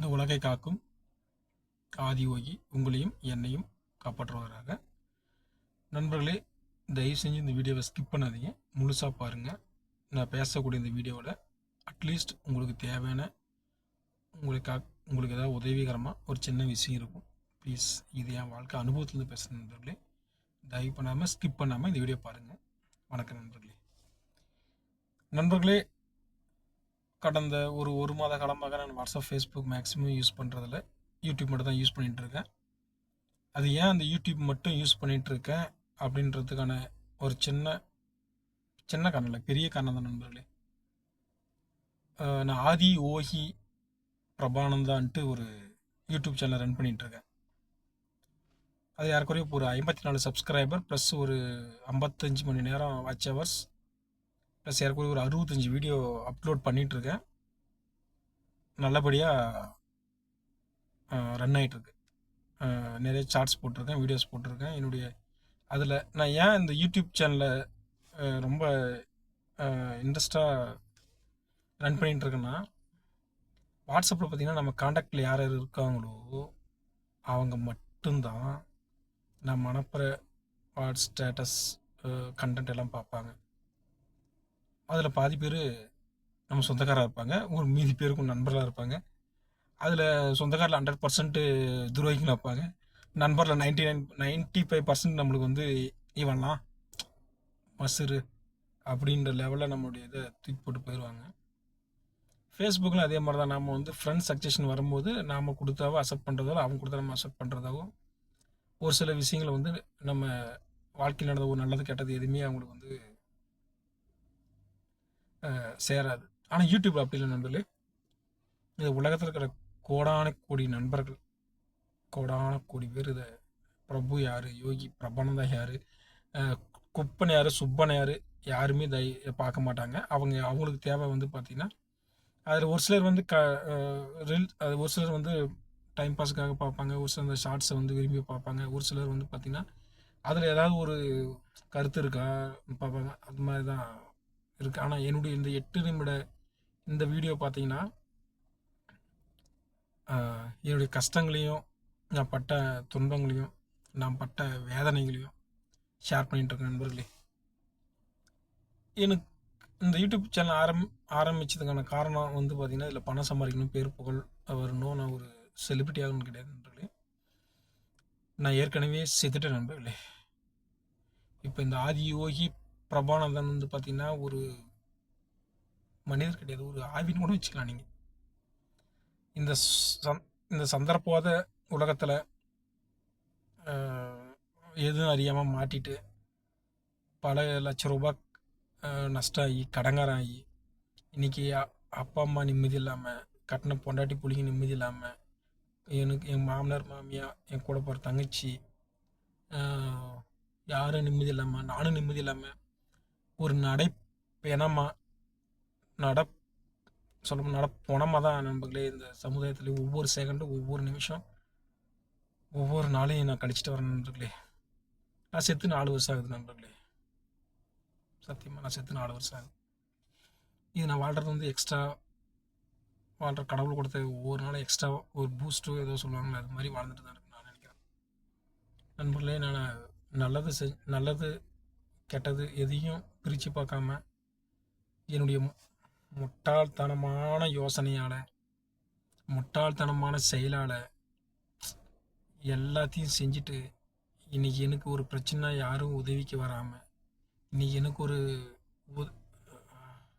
இந்த உலகை காக்கும் ஆதியோகி உங்களையும் என்னையும் காப்பாற்றுவதாக நண்பர்களே தயவு செஞ்சு இந்த வீடியோவை ஸ்கிப் பண்ணாதீங்க. முழுசாக பாருங்கள் நான் பேசக்கூடிய இந்த வீடியோவில் அட்லீஸ்ட் உங்களுக்கு தேவையான உங்களுக்கு உங்களுக்கு ஏதாவது உதவிகரமாக ஒரு சின்ன விஷயம் இருக்கும். ப்ளீஸ் இது என் வாழ்க்கை அனுபவத்துலேருந்து பேசுகிற நண்பர்களே. தயவு பண்ணாமல் ஸ்கிப் பண்ணாமல் இந்த வீடியோ பாருங்கள் வணக்கம் நண்பர்களே. நண்பர்களே கடந்த ஒரு ஒரு மாத காலமாக நான் வாட்ஸ்அப் ஃபேஸ்புக் மேக்ஸிமம் யூஸ் பண்ணுறதில்ல யூடியூப் மட்டும் தான் யூஸ் பண்ணிகிட்டு இருக்கேன் அது ஏன் அந்த யூடியூப் மட்டும் யூஸ் பண்ணிகிட்டு இருக்கேன் அப்படின்றதுக்கான ஒரு சின்ன சின்ன காரணம் இல்லை. பெரிய காரணம் தான் நண்பர்களே. நான் ஆதி ஓஹி பிரபானந்தான்ட்டு ஒரு யூடியூப் சேனல் ரன் பண்ணிகிட்டு இருக்கேன் அது யாருக்குறையும் ஒரு ஐம்பத்தி நாலு சப்ஸ்கிரைபர் ப்ளஸ் ஒரு ஐம்பத்தஞ்சு மணி நேரம் வாட்ச் ஹவர்ஸ் ப்ளஸ் ஏற்கனவே ஒரு அறுபத்தஞ்சி வீடியோ அப்லோட் பண்ணிகிட்ருக்கேன் நல்லபடியாக ரன் ஆகிட்டுருக்கு நிறைய சார்ட்ஸ் போட்டிருக்கேன் வீடியோஸ் போட்டிருக்கேன். என்னுடைய அதில் நான் ஏன் இந்த யூடியூப் சேனலில் ரொம்ப இன்ட்ரெஸ்டாக ரன் பண்ணிகிட்ருக்கேன்னா வாட்ஸ்அப்பில் பார்த்திங்கன்னா நம்ம காண்டாக்டில் யார் யார் இருக்காங்களோ அவங்க மட்டும்தான் நம்ம அனுப்புகிற வாட்ஸ் ஸ்டேட்டஸ் கண்டென்ட் எல்லாம் பார்ப்பாங்க. அதில் பாதி பேர் நம்ம சொந்தக்காராக இருப்பாங்க. ஒரு மீதி பேருக்கும் நண்பர்களாக இருப்பாங்க. அதில் சொந்தக்காரில் ஹண்ட்ரட் பர்சன்ட்டு துரோகிங்களாக இருப்பாங்க. நண்பரில் ninety nine ninety five percent நம்மளுக்கு வந்து இவன்லாம் மசுரு அப்படின்ற லெவலில் நம்மளுடைய இதை தூக்கி போட்டு போயிடுவாங்க ஃபேஸ்புக்கில் அதே மாதிரி தான் நாம் வந்து ஃப்ரெண்ட்ஸ் சஜஷன் வரும்போது நாம் கொடுத்தாவோ அக்செப்ட் பண்ணுறதோ அவங்க கொடுத்தா நம்ம அக்செப்ட் பண்ணுறதாகவும் ஒரு சில விஷயங்களை வந்து நம்ம வாழ்க்கையில் நடந்த ஒரு நல்லது கெட்டது எதுவுமே அவங்களுக்கு வந்து சேராது. ஆனால் யூடியூப்பில் அப்படி இல்லை நண்பர்களே. இது உலகத்தில் இருக்கிற கோடான கோடி நண்பர்கள். கோடான கோடி பேர் இதை. பிரபு யார்? யோகி பிரபனந்தா யார்? குப்பன் யார்? சுப்பன் யார்? யாருமே இதை பார்க்க மாட்டாங்க. அவங்க அவங்களுக்கு தேவை வந்து பார்த்திங்கன்னா அதில் ஒரு சிலர் வந்து க ரில் அது ஒரு சிலர் வந்து டைம் பாஸுக்காக பார்ப்பாங்க. ஒரு சிலர் அந்த ஷார்ட்ஸை வந்து விரும்பி பார்ப்பாங்க. ஒரு சிலர் வந்து பார்த்திங்கன்னா அதில் ஏதாவது ஒரு கருத்து இருக்கா? பார்ப்பாங்க. அது மாதிரி தான் இருக்குது ஆனால் என்னுடைய இந்த எட்டு நிமிட இந்த வீடியோ பார்த்தீங்கன்னா என்னுடைய கஷ்டங்களையும் நான் பட்ட துன்பங்களையும் நான் பட்ட வேதனைகளையும் ஷேர் பண்ணிகிட்ருக்கேன் நண்பர்களே. எனக்கு இந்த யூடியூப் சேனல் ஆரம் ஆரம்பித்ததுக்கான காரணம் வந்து பார்த்திங்கன்னா இதில் பணம் சம்பாதிக்கணும் பேர் புகழ் வரணும் நான் ஒரு செலிபிரிட்டி ஆகணும்னு கிடையாது நண்பர்களே. நான் ஏற்கனவே செத்துட்டேன் நண்பர்களே. இப்போ இந்த ஆதி யோகி பிரபானந்தன் வந்து பார்த்திங்கன்னா ஒரு மனிதர் கிடையாது ஒரு ஆவின்னு கூட வச்சுக்கலாம் நீங்கள் இந்த சந் இந்த சந்தர்ப்பவாத உலகத்தில் எதுவும் அறியாமல் மாட்டிட்டு பல லட்ச ரூபாய் நஷ்டம் ஆகி கடங்காரம் ஆகி இன்றைக்கி அப்பா அம்மா நிம்மதி இல்லாமல் கட்டின பொண்டாட்டி புளிங்க நிம்மதி இல்லாமல் எனக்கு என் மாமனார் மாமியா என் கூட போகிற தங்கச்சி யாரும் நிம்மதி இல்லாமல் நானும் நிம்மதி இல்லாமல் ஒரு நடை பிணமாக நட சொல்ல நட பணமாக தான் நண்பர்களே இந்த சமுதாயத்தில் ஒவ்வொரு செகண்டும் ஒவ்வொரு நிமிஷம் ஒவ்வொரு நாளையும் நான் கழிச்சிட்டு வரேன் நண்பர்களே. நான் செத்து நாலு வருஷம் ஆகுது நண்பர்களே. சத்தியமாக நான் செத்து நாலு வருஷம் ஆகுது. இது நான் வாழ்கிறது வந்து எக்ஸ்ட்ரா வாழ்கிற கடவுள் கொடுத்த ஒவ்வொரு நாளும் எக்ஸ்ட்ரா ஒரு பூஸ்ட்டோ ஏதோ சொல்லுவாங்களே அது மாதிரி வாழ்ந்துட்டு தான் இருக்கு நான் நினைக்கிறேன். நண்பர்களே நான் நல்லது செ நல்லது கெட்டது எதையும் பிரித்து பார்க்காம என்னுடைய முட்டாள்தனமான யோசனையால் முட்டாள்தனமான செயலால் எல்லாத்தையும் செஞ்சுட்டு இன்றைக்கி எனக்கு ஒரு பிரச்சனை யாரும் உதவிக்கு வராமல் இன்றைக்கி எனக்கு ஒரு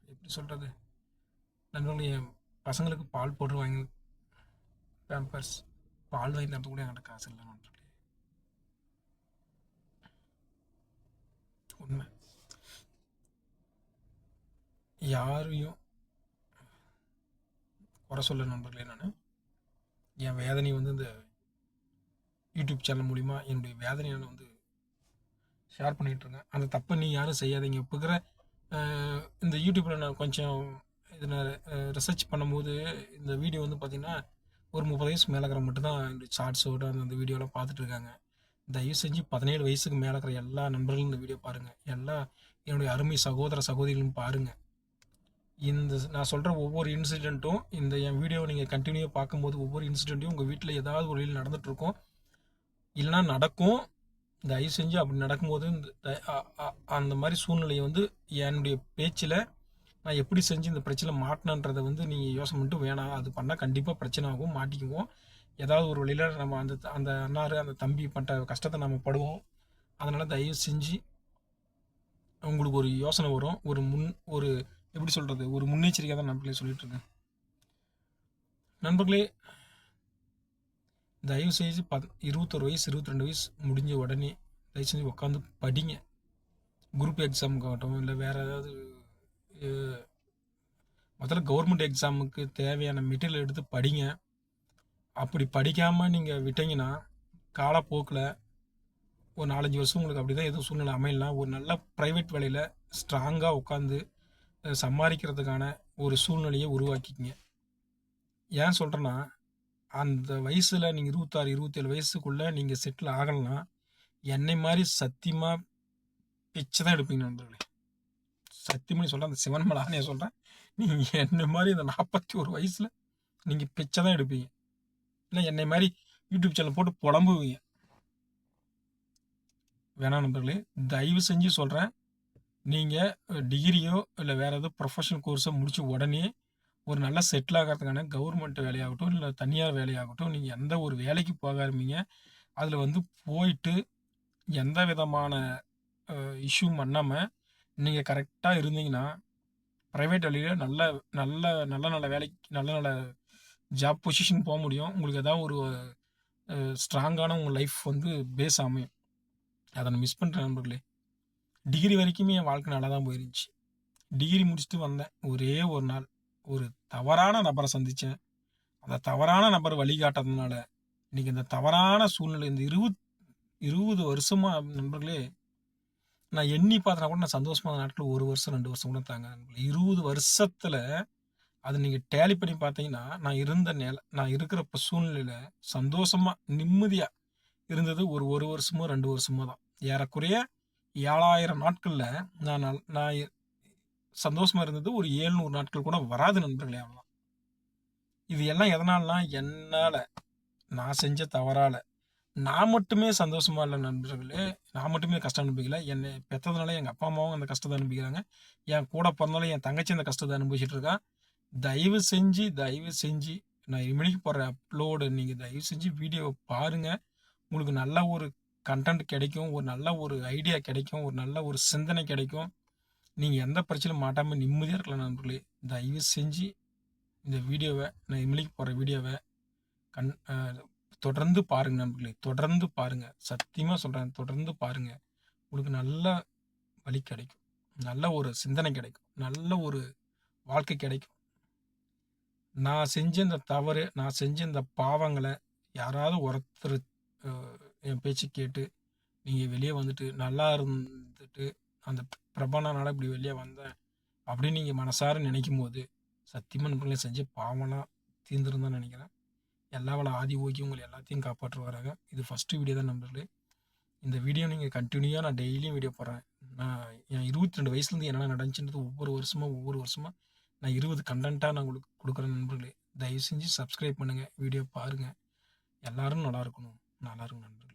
எப்படி சொல்கிறது நண்பர்களுடைய என் பசங்களுக்கு பால் போட்டு வாங்கி பேம்பர்ஸ் பால் வாங்கி தரது கூட என்கிட்ட காசு இல்லை நண்பர்களே. உண்மை. யாரையும் குறை சொல்ல நண்பர்களே நான் என் வேதனை வந்து இந்த யூடியூப் சேனல் மூலிமா என்னுடைய வேதனையை நான் வந்து ஷேர் பண்ணிகிட்ருக்கேன் அந்த தப்பை நீ யாரும் செய்யாதீங்க. இப்போ இருக்கிற இந்த யூடியூப்பில் நான் கொஞ்சம் இதில் ரிசர்ச் பண்ணும்போது இந்த வீடியோ வந்து பார்த்திங்கன்னா ஒரு முப்பது வயசு மேலே இருக்கிற மட்டும்தான் இந்த ஷார்ட்ஸோட அந்த அந்த வீடியோலாம் பார்த்துட்டு இருக்காங்க. தயவு செஞ்சு பதினேழு வயசுக்கு மேலே இருக்கிற எல்லா நண்பர்களும் இந்த வீடியோ பாருங்கள் எல்லா என்னுடைய அருமை சகோதர சகோதரிகளும் பாருங்கள் இந்த நான் சொல்கிற ஒவ்வொரு இன்சிடெண்ட்டும் இந்த என் வீடியோவை நீங்கள் கண்டினியூவாக பார்க்கும்போது ஒவ்வொரு இன்சிடெண்ட்டையும் உங்கள் வீட்டில் ஏதாவது ஒரு வழியில் நடந்துகிட்ருக்கோம் இல்லைனா நடக்கும். தயவு செஞ்சு அப்படி நடக்கும்போது இந்த அந்த மாதிரி சூழ்நிலையை வந்து என்னுடைய பேச்சில் நான் எப்படி செஞ்சு இந்த பிரச்சனை மாட்டினன்றதை வந்து நீங்கள் யோசனை மட்டும் வேணாம். அது பண்ணால் கண்டிப்பாக பிரச்சனை ஆகும். மாட்டிக்குவோம். ஏதாவது ஒரு வழியில் நம்ம அந்த அந்த அண்ணாரு அந்த தம்பி பட்ட கஷ்டத்தை நம்ம படுவோம். அதனால் தயவு செஞ்சு உங்களுக்கு ஒரு யோசனை வரும். ஒரு முன் ஒரு எப்படி சொல்கிறது ஒரு முன்னெச்சரிக்கை தான் நண்பர்களே சொல்லிட்டு இருக்கேன். நண்பர்களே தயவு செஞ்சு பத் இருபத்தொரு வயசு இருபத்தி ரெண்டு வயசு முடிஞ்ச உடனே தயவு செஞ்சு உட்காந்து படிங்க. குரூப் எக்ஸாமுக்காகட்டும் இல்லை வேறு ஏதாவது முதல்ல கவர்மெண்ட் எக்ஸாமுக்கு தேவையான மெட்டீரியல் எடுத்து படிங்க. அப்படி படிக்காமல் நீங்கள் விட்டீங்கன்னா காலப்போக்கில் ஒரு நாலஞ்சு வருஷம் உங்களுக்கு அப்படி தான் எதுவும் சூழ்நிலை அமையலாம் ஒரு நல்ல ப்ரைவேட் வேலையில் ஸ்ட்ராங்காக உட்காந்து சம்பாதிக்கிறதுக்கான ஒரு சூழ்நிலையை உருவாக்கிக்கிங்க. ஏன் சொல்கிறேன்னா அந்த வயசில் நீங்கள் இருபத்தாறு இருபத்தேழு வயசுக்குள்ளே நீங்கள் செட்டில் ஆகலைன்னா என்னை மாதிரி சத்தியமாக பிச்சை தான் எடுப்பீங்க நண்பர்களே. சத்தியமணி சொல்கிறேன் அந்த சிவன் மலானே சொல்கிறேன் நீங்கள் என்னை மாதிரி இந்த நாற்பத்தி ஒரு வயசில் நீங்கள் பிச்சை தான் எடுப்பீங்க. இல்லை என்னை மாதிரி யூடியூப் சேனல் போட்டு புலம்புவீங்க. வேணாம் நண்பர்களே தயவு செஞ்சு சொல்கிறேன் நீங்கள் டிகிரியோ இல்லை வேறு ஏதோ ப்ரொஃபஷனல் கோர்ஸோ முடித்து உடனே ஒரு நல்ல செட்டில் ஆகிறதுக்கான கவர்மெண்ட் வேலையாகட்டும் இல்லை தனியார் வேலையாகட்டும் நீங்கள் எந்த ஒரு வேலைக்கு போக ஆரம்பிங்க அதில் வந்து போயிட்டு எந்த விதமான இஷ்யூ பண்ணாமல் நீங்கள் கரெக்டாக இருந்தீங்கன்னா ப்ரைவேட் வழியில் நல்ல நல்ல நல்ல நல்ல வேலைக்கு நல்ல நல்ல ஜாப் பொசிஷன் போக முடியும். உங்களுக்கு ஏதாவது ஒரு ஸ்ட்ராங்கான உங்கள் லைஃப் வந்து பேஸ் அமையும். அதை நான் மிஸ் பண்ணுறேன் நண்பர்களே. டிகிரி வரைக்குமே என் வாழ்க்கை நல்லா தான் போயிருந்துச்சு. டிகிரி முடிச்சுட்டு வந்தேன். ஒரே ஒரு நாள் ஒரு தவறான நபரை சந்தித்தேன். அந்த தவறான நபர் வழிகாட்டுறதுனால இன்றைக்கி இந்த தவறான சூழ்நிலை இந்த இருபது இருபது வருஷமாக நண்பர்களே நான் எண்ணி பார்த்தனா கூட நான் சந்தோஷமாக நாட்கள் ஒரு வருஷம் ரெண்டு வருஷம் கூட தாங்க நண்பர்களே. இருபது வருஷத்தில் அது நீங்கள் டேலி பண்ணி பார்த்தீங்கன்னா நான் இருந்த நில நான் இருக்கிற சூழ்நிலையில் சந்தோஷமாக நிம்மதியாக இருந்தது ஒரு ஒரு வருஷமோ ரெண்டு வருஷமோ தான். ஏறக்குறைய ஏழாயிரம் நாட்களில் நான் நல்- நான் சந்தோஷமாக இருந்தது ஒரு ஏழ்நூறு நாட்கள் கூட வராது நண்பர்களே அவ்வளோதான் இது எல்லாம் எதனால்னா என்னால் நான் செஞ்ச தவறால் நான் மட்டுமே சந்தோஷமாக இல்லை நண்பர்களே நான் மட்டுமே கஷ்டம் அனுபவிக்கல. என்னை பெற்றதுனால எங்கள் அப்பா அம்மாவும் அந்த கஷ்டத்தை அனுபவிக்கிறாங்க. என் கூட பிறந்தாலும் என் தங்கச்சி அந்த கஷ்டத்தை அனுபவிச்சுட்டு இருக்கான் தயவு செஞ்சு தயவு செஞ்சு நான் இனிமேலுக்கு போடுற அப்லோடு நீங்கள் தயவு செஞ்சு வீடியோவை பாருங்கள் உங்களுக்கு நல்ல ஒரு கண்டென்ட் கிடைக்கும் ஒரு நல்ல ஒரு ஐடியா கிடைக்கும் ஒரு நல்ல ஒரு சிந்தனை கிடைக்கும். நீங்கள் எந்த பிரச்சனையும் மாட்டாமல் நிம்மதியாக இருக்கலாம் நண்பர்களே. தயவு செஞ்சு இந்த வீடியோவை நான் இமிலிக்கு போடுற வீடியோவை கண் தொடர்ந்து பாருங்க நண்பர்களே. தொடர்ந்து பாருங்கள் சத்தியமாக சொல்கிறேன் தொடர்ந்து பாருங்கள் உங்களுக்கு நல்ல வழி கிடைக்கும். நல்ல ஒரு சிந்தனை கிடைக்கும். நல்ல ஒரு வாழ்க்கை கிடைக்கும். நான் செஞ்ச இந்த தவறு நான் செஞ்ச இந்த பாவங்களை யாராவது ஒருத்தர் என் பேச்சு கேட்டு நீங்கள் வெளியே வந்துட்டு நல்லா இருந்துட்டு அந்த பிரபலனால இப்படி வெளியே வந்தேன் அப்படின்னு நீங்கள் மனசார நினைக்கும் போது சத்தியமாக நண்பர்களே செஞ்ச பாவம்லாம் தீர்ந்துருந்தான் நினைக்கிறேன். எல்லா வள ஆதி ஓகி உங்களை எல்லாத்தையும் காப்பாற்றுவாராங்க இது ஃபஸ்ட்டு வீடியோ தான் நண்பர்களே. இந்த வீடியோ நீங்கள் கண்டினியூவாக நான் டெய்லியும் வீடியோ போடுறேன். நான் என் இருபத்தி ரெண்டு வயசுலேருந்து என்னென்ன நடந்துச்சுன்றது ஒவ்வொரு வருஷமாக ஒவ்வொரு வருஷமாக நான் இருபது கண்டென்ட்டாக நான் உங்களுக்கு கொடுக்குறேன் நண்பர்களே. தயவு செஞ்சு சப்ஸ்கிரைப் பண்ணுங்கள் வீடியோ பாருங்கள் எல்லோரும் நல்லா இருக்கணும். நல்லா இருக்கும் நண்பர்களே.